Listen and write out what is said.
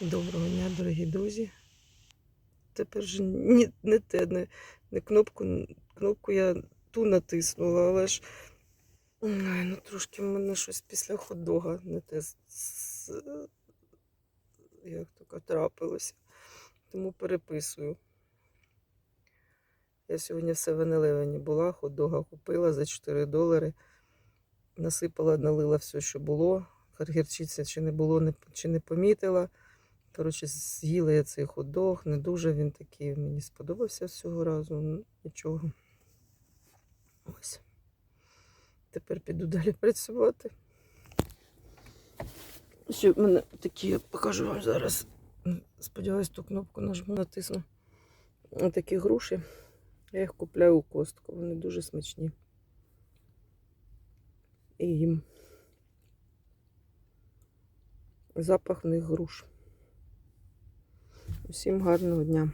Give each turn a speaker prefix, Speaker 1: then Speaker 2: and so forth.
Speaker 1: Доброго дня, дорогі друзі. Тепер же ні, не те, не, не кнопку. Кнопку я ту натиснула, але ж ну, трошки в мене щось після хот-дога не те як таке трапилося. Тому переписую. Я сьогодні в 7-Eleven була, хот-дога купила за 4 долари. Насипала, налила все, що було. Гірчиця чи не було, не, чи не помітила. Коротше, з'їла я цей хот-дог, не дуже він такий мені сподобався з цього разу. Ну, нічого. Ось. Тепер піду далі працювати. Ще в мене такі, я покажу вам зараз. Сподіваюсь, ту кнопку нажму, натисну. Такі груші. Я їх купляю у костку. Вони дуже смачні. І їм. Запах в них груш. Усім гарного дня.